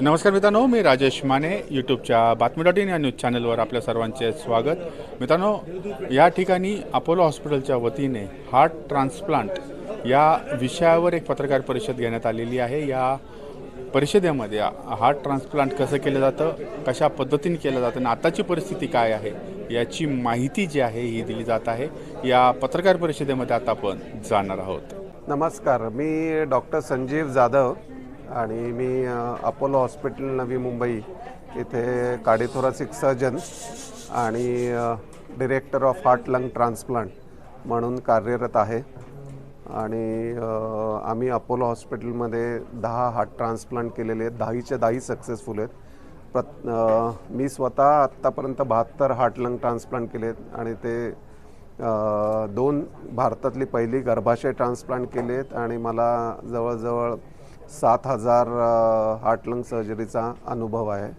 नमस्कार मित्रांनो मी राजेश माने यूट्यूबच्या बातमी डॉट इन या न्यूज चॅनलवर आपल्या सर्वांचे स्वागत. मित्रांनो या ठिकाणी अपोलो हॉस्पिटलच्या वतीने हार्ट ट्रान्सप्लांट या विषयावर एक पत्रकार परिषद घेण्यात आलेली आहे. या परिषदेमध्ये हार्ट ट्रान्सप्लांट कसं केलं जातं कशा पद्धतीने केलं जातं आणि आताची परिस्थिती काय आहे याची माहिती जी आहे ही दिली जात आहे. या पत्रकार परिषदेमध्ये आता आपण जाणार आहोत. नमस्कार मी डॉक्टर संजीव जाधव आणि मी अपोलो हॉस्पिटल नवी मुंबई इथे कार्डिथोरासिक सर्जन आणि director of heart lung transplant म्हणून कार्यरत आहे. आणि आम्ही अपोलो हॉस्पिटलमध्ये दहा हार्ट ट्रान्सप्लांट केलेले आहेत. दहाच्या दहाही सक्सेसफुल आहेत. प्रत मी स्वतः आत्तापर्यंत बहात्तर हार्ट लंग ट्रान्सप्लांट केले आहेत आणि ते दोन भारतातली पहिली गर्भाशय ट्रान्सप्लांट आहेत आणि मला जवळजवळ सात हजार हार्ट लंग सर्जरीचा अनुभव आहे.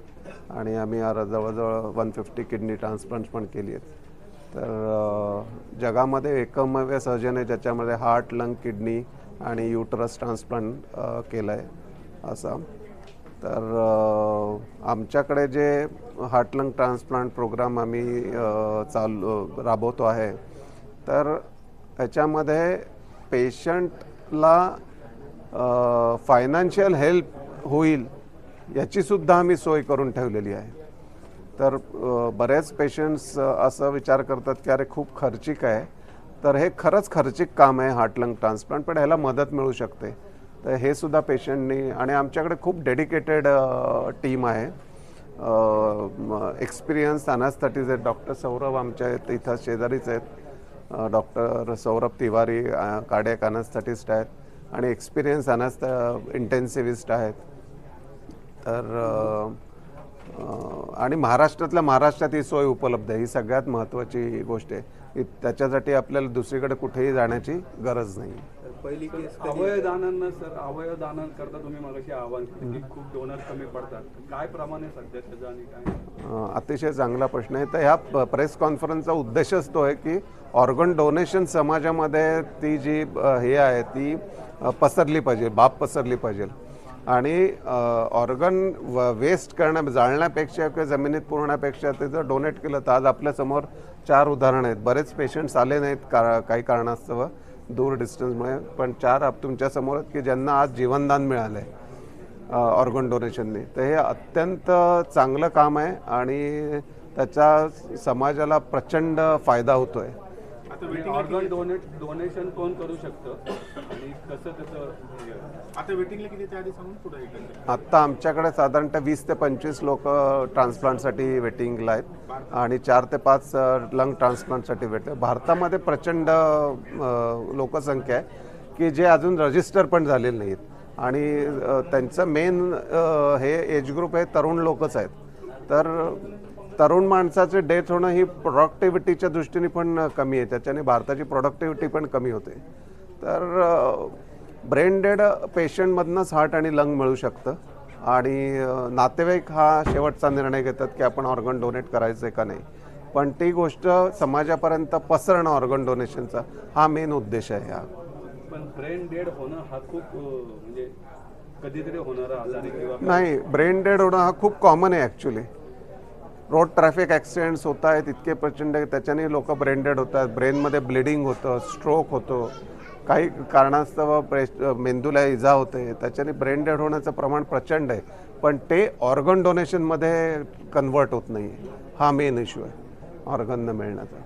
आणि आम्ही जवळजवळ वन फिफ्टी किडनी ट्रान्सप्लांट पण केली आहेत. तर जगामध्ये एकमेव सर्जन आहे ज्याच्यामध्ये हार्ट लंग किडनी आणि युटरस ट्रान्सप्लांट केलं आहे असा. तर आमच्याकडे जे हार्ट लंग ट्रान्सप्लांट प्रोग्राम आम्ही चालू राबवतो आहे तर याच्यामध्ये पेशंटला फायनान्शियल हेल्प होईल याचीसुद्धा आम्ही सोय करून ठेवलेली आहे. तर बऱ्याच बरेच पेशंट्स असं विचार करतात की अरे खूप खर्चिक आहे. तर हे खरंच खर्चिक काम आहे हार्ट लंग ट्रान्सप्लांट पण ह्याला मदत मिळू शकते. तर हे सुद्धा पेशंटनी आणि आमच्याकडे खूप डेडिकेटेड टीम आहे. एक्सपिरियन्स अनास्थेटिस्ट आहेत डॉक्टर सौरभ आमच्या आहेत इथं शेजारीच आहेत. Doctor Saurabh Tiwari cardiac anaesthetist आहेत. आणि एक्सपिरियन्स अनास्थ इंटेन्सिव्हिस्ट आहेत. तर आणि महाराष्ट्रातल्या महाराष्ट्रात ही सोय उपलब्ध आहे. ही सगळ्यात महत्त्वाची गोष्ट आहे. की त्याच्यासाठी आपल्याला दुसरीकडे कुठेही जाण्याची गरज नाही. पहिली केस अवयवदानांना सर अवयवदानांकरता तुम्ही मगाशी आवाहन केलं खूप डोनर कमी पडतात. काय प्रमाण आहे सध्या त्याचं आणि काय? अ, अतिशय चांगला प्रश्न आहे. तर ह्या प्रेस कॉन्फरन्सचा उद्देशच तो आहे की ऑर्गन डोनेशन समाजामध्ये ती जी हे आहे ती पसरली पाहिजे बाब पसरली पाहिजे. आणि ऑर्गन व वेस्ट करण्या जाळण्यापेक्षा किंवा जमिनीत पुरवण्यापेक्षा ते जर डोनेट केलं तर आज आपल्यासमोर चार उदाहरणं आहेत. बरेच पेशंट्स आले नाहीत का काही कारणास्तव दूर डिस्टन्समुळे. पण चार आप तुमच्यासमोर आहेत की ज्यांना आज जीवनदान मिळालं आहे ऑर्गन डोनेशनने. तर हे अत्यंत चांगलं काम आहे आणि त्याचा समाजाला प्रचंड फायदा होतो आहे ऑर्गन डोनेट डोनेशन कोण करू शकतं? आणि कसं त्याचं हे? आता वेटिंगला किती तयारी सांगून पुढे आत्ता आमच्याकडे साधारणतः वीस ते पंचवीस लोक ट्रान्सप्लांटसाठी वेटिंगला आहेत. आणि चार ते पाच लंग ट्रान्सप्लांटसाठी वेट भारतामध्ये प्रचंड लोकसंख्या आहे की जे अजून रजिस्टर पण झालेले नाहीत. आणि त्यांचं मेन हे एज ग्रुप आहे तरुण लोकच आहेत. तर तरुण माणसाचे डेथ होणं ही प्रोडक्टिव्हिटीच्या दृष्टीने पण कमी आहे. त्याच्याने भारताची प्रोडक्टिव्हिटी पण कमी होते. तर ब्रेन डेड पेशंटमधनंच हार्ट आणि लंग मिळू शकतं. आणि नातेवाईक हा शेवटचा निर्णय घेतात की आपण ऑर्गन डोनेट करायचं आहे का नाही. पण ती गोष्ट समाजापर्यंत पसरणं ऑर्गन डोनेशनचा हा मेन उद्देश आहे हा. पण ब्रेन डेड होणं हा खूप म्हणजे कधीतरी होणारा नाही ब्रेन डेड होणं हा खूप कॉमन आहे ॲक्च्युली रोड ट्रॅफिक ॲक्सिडेंट्स होत आहेत इतके प्रचंड आहे, त्याच्याने लोक ब्रेंडेड होतात ब्रेनमध्ये ब्लिडिंग होतं स्ट्रोक होतो. काही कारणास्तव प्रेश मेंदूला इजा होते त्याच्याने ब्रेन डेड होण्याचं प्रमाण प्रचंड आहे. पण ते ऑर्गन डोनेशनमध्ये कन्वर्ट होत नाही हा मेन इश्यू आहे ऑर्गन न मिळण्याचा.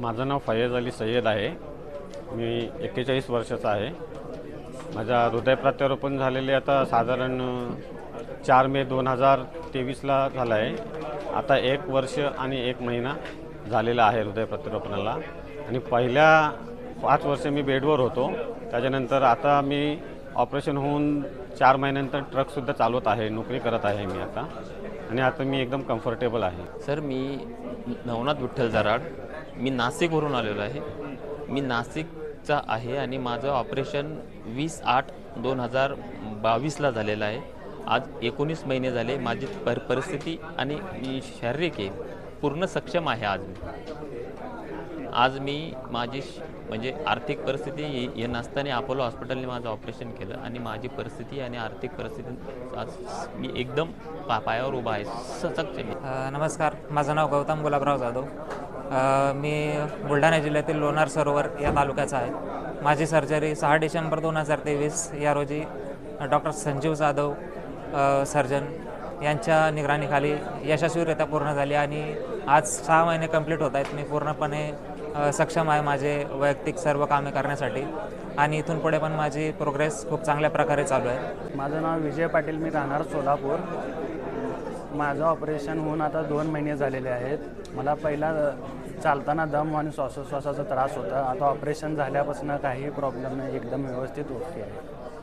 माझं नाव फैयज अली सय्यद आहे. मी एक्केचाळीस वर्षाचा आहे. माझा हृदय प्रत्यारोपण झालेले आता साधारण चार मे दोन हजार तेवीसला झालं आहे. आता एक वर्ष आणि एक महिना झालेला आहे हृदय प्रत्यारोपणाला आणि पहिल्या पाच वर्ष मी बेडवर होतो. त्याच्यानंतर आता मी ऑपरेशन होऊन चार महिन्यानंतर ट्रकसुद्धा चालवत आहे नोकरी करत आहे मी आता. आणि आता मी एकदम कम्फर्टेबल आहे. सर मी नवनाथ विठ्ठल जराड. मी नाशिकवरून आलेलो आहे. मी नाशिकचा आहे आणि माझं ऑपरेशन वीस आठ दोन हजार बावीसला झालेलं आहे. आज एकोणीस महिने झाले माझी पर परिस्थिती आणि मी शारीरिक आहे. पूर्ण सक्षम आहे आज मी. आज मी माझी श- म्हणजे आर्थिक परिस्थिती हे- नसताना अपोलो हॉस्पिटलने माझं ऑपरेशन केलं आणि माझी परिस्थिती आणि आर्थिक परिस्थिती आज मी एकदम पा पायावर उभा आहे. सशक्त नमस्कार. माझं नाव गौतम गुलाबराव जाधव. मी बुलढाणा जिल्ह्यातील लोणार सरोवर या तालुक्याचा आहे. माझी सर्जरी सहा डिसेंबर दोन हजार तेवीस या रोजी डॉक्टर संजीव जाधव सर्जन यांच्या निगराणीखाली यशस्वीरित्या पूर्ण झाली आणि आज सहा महिने कंप्लीट होत आहेत. मी पूर्णपणे सक्षम आहे माझे वैयक्तिक सर्व कामे करण्यासाठी. आणि इथून पुढे पण माझी प्रोग्रेस खूप चांगल्या प्रकारे चालू आहे. माझं नाव विजय पाटील. मी राहणार सोलापूर. माझं ऑपरेशन होऊन आता दोन महिने झालेले आहेत. मला पहिला चालताना दम आणि श्वासोश्वासाचा त्रास होता. आता ऑपरेशन झाल्यापासून काही प्रॉब्लेम नाही. एकदम व्यवस्थित ओके आहे.